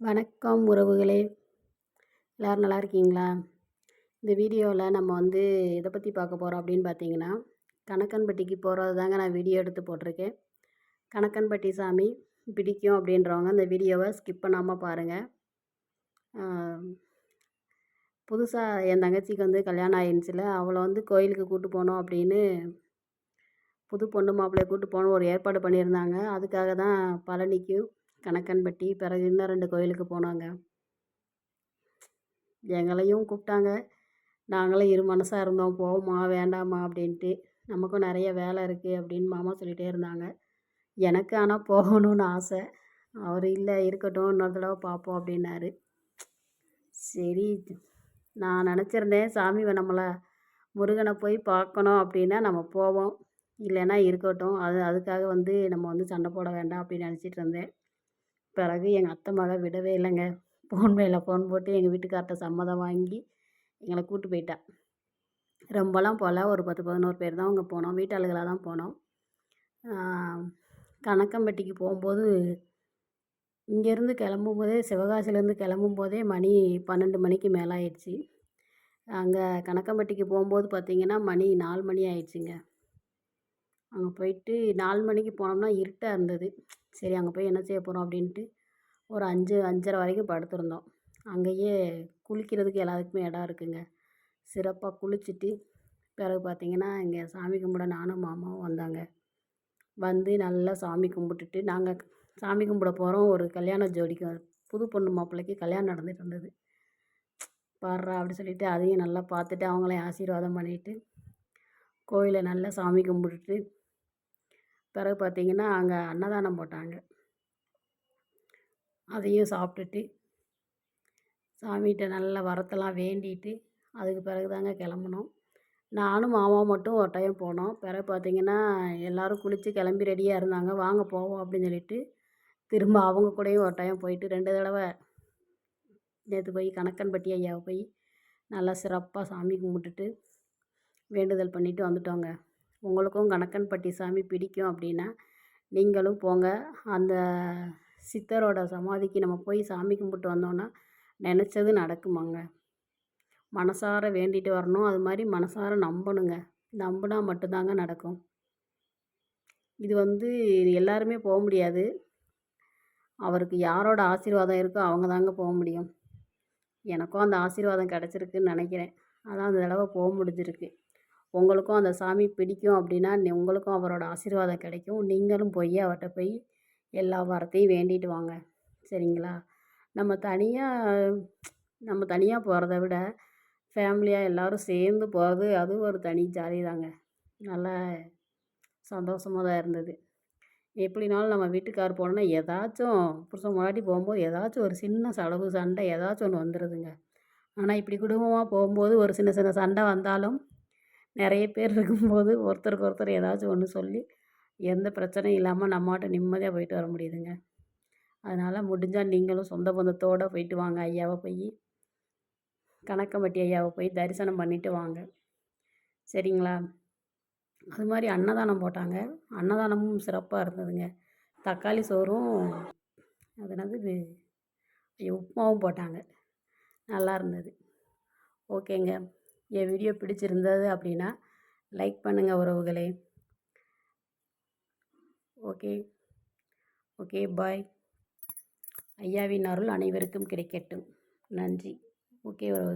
வணக்கம் உறவுகளே. எல்லோரும் நல்லா இருக்கீங்களா? இந்த வீடியோவில் நம்ம வந்து எதை பற்றி பார்க்க போகிறோம் அப்படின்னு பார்த்தீங்கன்னா கணக்கன்பட்டிக்கு போகிறது தாங்க நான் வீடியோ எடுத்து போட்டிருக்கேன். கணக்கன்பட்டி சாமி பிடிக்கும் அப்படின்றவங்க இந்த வீடியோவை ஸ்கிப் பண்ணாமல் பாருங்கள் புதுசாக என் தங்கச்சிக்கு வந்து கல்யாணம் ஆயிடுச்சுல அவளை வந்து கோயிலுக்கு கூப்பிட்டு போனோம் அப்படின்னு புது பொண்ணு மாப்பிள்ளையை கூப்பிட்டு போகணும் ஒரு ஏற்பாடு பண்ணியிருந்தாங்க. அதுக்காக தான் பழனிக்கும் கணக்கன்பட்டி பிறகு இன்னும் ரெண்டு கோயிலுக்கு போனாங்க. எங்களையும் கூப்பிட்டாங்க. நாங்களும் இரு மனசாக இருந்தோம். போவோமா வேண்டாமா அப்படின்ட்டு. நமக்கும் நிறைய வேலை இருக்குது அப்படின்னு மாமா சொல்லிகிட்டே இருந்தாங்க. எனக்கு ஆனால் போகணும்னு ஆசை. அவர் இல்லை இருக்கட்டும் இன்னொரு தடவை பார்ப்போம் அப்படின்னாரு. சரி நான் நினச்சிருந்தேன் சாமி நம்மளை முருகனை போய் பார்க்கணும் அப்படின்னா நம்ம போவோம். இல்லைன்னா இருக்கட்டும். அது அதுக்காக வந்து நம்ம வந்து சண்டை போட வேண்டாம் அப்படின்னு நினச்சிட்டு இருந்தேன். பிறகு எங்கள் அத்தை மகள் விடவே இல்லைங்க. ஃபோன் மேலே ஃபோன் போட்டு எங்கள் வீட்டுக்கார்ட்ட சம்மதம் வாங்கி எங்களை கூப்பிட்டு போயிட்டா. ரொம்பலாம் போகல. ஒரு பத்து பதினோரு பேர் தான் அங்கே போனோம். வீட்டாளுகளாக தான் போனோம். கணக்கம்பட்டிக்கு போகும்போது இங்கேருந்து கிளம்பும் போதே சிவகாசிலேருந்து கிளம்பும் போதே மணி பன்னெண்டு மணிக்கு மேலே ஆயிடுச்சு. அங்கே கணக்கம்பட்டிக்கு போகும்போது பார்த்திங்கன்னா மணி நாலு மணி ஆயிடுச்சுங்க. அங்கே போயிட்டு நாலு மணிக்கு போனோம்னா இருட்டாக இருந்தது. சரி அங்கே போய் என்ன செய்ய போகிறோம் அப்படின்ட்டு ஒரு அஞ்சு அஞ்சரை வரைக்கும் படுத்திருந்தோம். அங்கேயே குளிக்கிறதுக்கு எல்லாத்துக்குமே இடம் இருக்குதுங்க சிறப்பாக குளிச்சுட்டு பிறகு பார்த்திங்கன்னா இங்கே சாமி கும்பிட நானும் மாமாவும் வந்தாங்க. வந்து நல்லா சாமி கும்பிட்டுட்டு நாங்கள் சாமி கும்பிட போகிறோம் ஒரு கல்யாண ஜோடிக்கு புது பொண்ணு மாப்பிள்ளைக்கு கல்யாணம் நடந்துட்டு இருந்தது. பாடுறா அப்படி சொல்லிவிட்டு அதையும் நல்லா பார்த்துட்டு அவங்களையும் ஆசீர்வாதம் பண்ணிவிட்டு கோயிலை நல்லா சாமி கும்பிட்டுட்டு பிறகு பார்த்திங்கன்னா அங்கே அன்னதானம் போட்டாங்க. அதையும் சாப்பிட்டுட்டு சாமிகிட்ட நல்ல வரத்தெல்லாம் வேண்டிட்டு அதுக்கு பிறகு தாங்க கிளம்புனோம். நானும் மாமா மட்டும் ஒரு டைம் போனோம். பிறகு பார்த்திங்கன்னா எல்லோரும் குளித்து கிளம்பி ரெடியாக இருந்தாங்க. வாங்க போவோம் அப்படின்னு சொல்லிட்டு திரும்ப அவங்க கூடயும் ஒரு டைம் போயிட்டு ரெண்டு தடவை நேற்று போய் கணக்கன்பட்டி ஐயாவை போய் நல்லா சிறப்பாக சாமி கும்பிட்டுட்டு வேண்டுதல் பண்ணிவிட்டு வந்துட்டோங்க. உங்களுக்கும் கணக்கன்பட்டி சாமி பிடிக்கும் அப்படின்னா நீங்களும் போங்க. அந்த சித்தரோட சமாதிக்கு நம்ம போய் சாமி கும்பிட்டு வந்தோன்னா நினச்சது நடக்குமாங்க. மனசார வேண்டிட்டு வரணும். அது மாதிரி மனசார நம்பணுங்க. நம்பினா மட்டும்தாங்க நடக்கும். இது வந்து எல்லாருமே போக முடியாது. அவருக்கு யாரோட ஆசீர்வாதம் இருக்கோ அவங்க தாங்க போக முடியும். எனக்கும் அந்த ஆசீர்வாதம் கிடச்சிருக்குன்னு நினைக்கிறேன். அதான் அந்த தடவை போக முடிஞ்சிருக்கு. உங்களுக்கும் அந்த சாமி பிடிக்கும் அப்படின்னா உங்களுக்கும் அவரோட ஆசீர்வாதம் கிடைக்கும். நீங்களும் போய் அவர்கிட்ட போய் எல்லா வாரத்தையும் வேண்டிட்டு வாங்க. சரிங்களா? நம்ம தனியாக நம்ம தனியாக போகிறத விட ஃபேமிலியாக எல்லோரும் சேர்ந்து போகிறது அதுவும் ஒரு தனி ஜாலி தாங்க. நல்லா சந்தோஷமாக தான் இருந்தது. எப்படினாலும் நம்ம வீட்டுக்கார் போனோன்னா ஏதாச்சும் புருஷன் முன்னாடி போகும்போது ஏதாச்சும் ஒரு சின்ன செலவு சண்டை ஏதாச்சும் ஒன்று வந்துடுதுங்க ஆனால் இப்படி குடும்பமாக போகும்போது ஒரு சின்ன சின்ன சண்டை வந்தாலும் நிறைய பேர் இருக்கும்போது ஒருத்தருக்கு ஒருத்தர் ஏதாச்சும் ஒன்று சொல்லி எந்த பிரச்சனையும் இல்லாமல் நம்மாட்ட நிம்மதியாக போயிட்டு வர முடியுதுங்க. அதனால் முடிஞ்சால் நீங்களும் சொந்த பந்தத்தோடு போயிட்டு வாங்க ஐயாவை போய் கணக்கம்பட்டி ஐயாவை போய் தரிசனம் பண்ணிவிட்டு வாங்க. சரிங்களா? அது மாதிரி அன்னதானம் போட்டாங்க. அன்னதானமும் சிறப்பாக இருந்ததுங்க. தக்காளி சோறும் அது என்னது உப்புமாவும் போட்டாங்க. நல்லா இருந்தது. ஓகேங்க. என் வீடியோ பிடிச்சிருந்தது அப்படின்னா லைக் பண்ணுங்கள் உறவுகளே. ஓகே ஓகே பாய் ஐயாவின் அருள் அனைவருக்கும் கிடைக்கட்டும். நன்றி. ஓகே உறவுகளே.